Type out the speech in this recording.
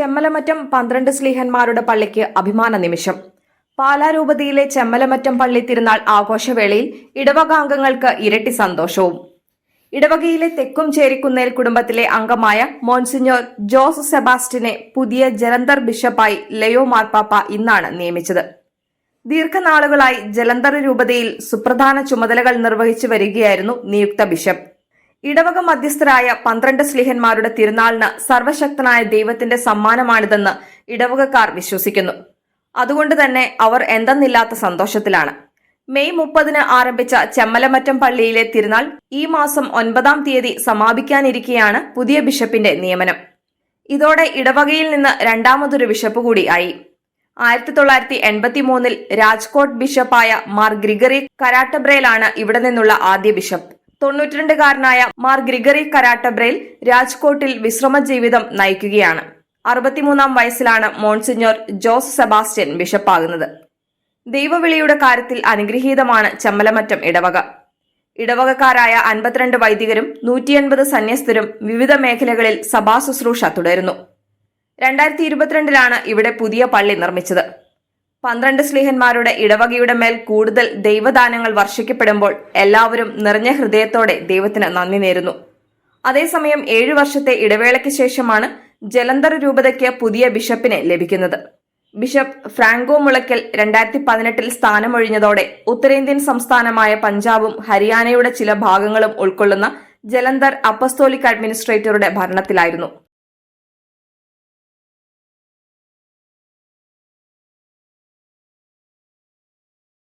ചെമ്മലമറ്റം പന്ത്രണ്ട് സ്ലീഹന്മാരുടെ പള്ളിക്ക് അഭിമാന നിമിഷം. പാലാരൂപതയിലെ ചെമ്മലമറ്റം പള്ളി തിരുനാൾ ആഘോഷവേളയിൽ ഇടവകാംഗങ്ങൾക്ക് ഇരട്ടി സന്തോഷവും. ഇടവകയിലെ തെക്കും ചേരിക്കുന്നേൽ കുടുംബത്തിലെ അംഗമായ മോൺസിഞ്ഞോർ ജോസ് സെബാസ്റ്റിനെ പുതിയ ജലന്തർ ബിഷപ്പായി ലയോ മാർപ്പാപ്പ ഇന്നാണ് നിയമിച്ചത്. ദീർഘനാളുകളായി ജലന്തർ രൂപതയിൽ സുപ്രധാന ചുമതലകൾ നിർവഹിച്ചു വരികയായിരുന്നു നിയുക്ത ബിഷപ്പ്. ഇടവക മധ്യസ്ഥരായ പന്ത്രണ്ട് സ്ലിഹന്മാരുടെ തിരുനാളിന് സർവശക്തനായ ദൈവത്തിന്റെ സമ്മാനമാണിതെന്ന് ഇടവകക്കാർ വിശ്വസിക്കുന്നു. അതുകൊണ്ട് തന്നെ അവർ എന്തെന്നില്ലാത്ത സന്തോഷത്തിലാണ്. മെയ് മുപ്പതിന് ആരംഭിച്ച ചെമ്മലമറ്റം പള്ളിയിലെ തിരുനാൾ ഈ മാസം ഒൻപതാം തീയതി സമാപിക്കാനിരിക്കെയാണ് പുതിയ ബിഷപ്പിന്റെ നിയമനം. ഇതോടെ ഇടവകയിൽ നിന്ന് രണ്ടാമതൊരു ബിഷപ്പ് കൂടി ആയി. ആയിരത്തി തൊള്ളായിരത്തി എൺപത്തി മൂന്നിൽ രാജ്കോട്ട് ബിഷപ്പായ മാർ ഗ്രിഗറി കരാട്ടബ്രയിലാണ് ഇവിടെ നിന്നുള്ള ആദ്യ ബിഷപ്പ്. തൊണ്ണൂറ്റിരണ്ടുകാരനായ മാർ ഗ്രിഗറി കരാട്ടബ്രയിൽ രാജ്കോട്ടിൽ വിശ്രമ ജീവിതം നയിക്കുകയാണ്. അറുപത്തിമൂന്നാം വയസ്സിലാണ് മോൺസിഞ്ഞോർ ജോസ് സെബാസ്റ്റ്യൻ ബിഷപ്പാകുന്നത്. ദൈവവിളിയുടെ കാര്യത്തിൽ അനുഗ്രഹീതമാണ് ചമ്മലമറ്റം ഇടവക. ഇടവകക്കാരായ അൻപത്തിരണ്ട് വൈദികരും നൂറ്റിയൻപത് സന്യസ്തരും വിവിധ മേഖലകളിൽ സഭാ ശുശ്രൂഷ തുടരുന്നു. രണ്ടായിരത്തി ഇരുപത്തിരണ്ടിലാണ് ഇവിടെ പുതിയ പള്ളി നിർമ്മിച്ചത്. പന്ത്രണ്ട് സ്ലീഹന്മാരുടെ ഇടവകയുടെ മേൽ കൂടുതൽ ദൈവദാനങ്ങൾ വർഷിക്കപ്പെടുമ്പോൾ എല്ലാവരും നിറഞ്ഞ ഹൃദയത്തോടെ ദൈവത്തിന് നന്ദി നേരുന്നു. അതേസമയം ഏഴു വർഷത്തെ ഇടവേളയ്ക്ക് ശേഷമാണ് ജലന്ധർ രൂപതയ്ക്ക് പുതിയ ബിഷപ്പിനെ ലഭിക്കുന്നത്. ബിഷപ്പ് ഫ്രാങ്കോ മുളയ്ക്കൽ രണ്ടായിരത്തി പതിനെട്ടിൽ സ്ഥാനമൊഴിഞ്ഞതോടെ ഉത്തരേന്ത്യൻ സംസ്ഥാനമായ പഞ്ചാബും ഹരിയാനയുടെ ചില ഭാഗങ്ങളും ഉൾക്കൊള്ളുന്ന ജലന്ധർ അപ്പസ്തോലിക് അഡ്മിനിസ്ട്രേറ്ററുടെ ഭരണത്തിലായിരുന്നു.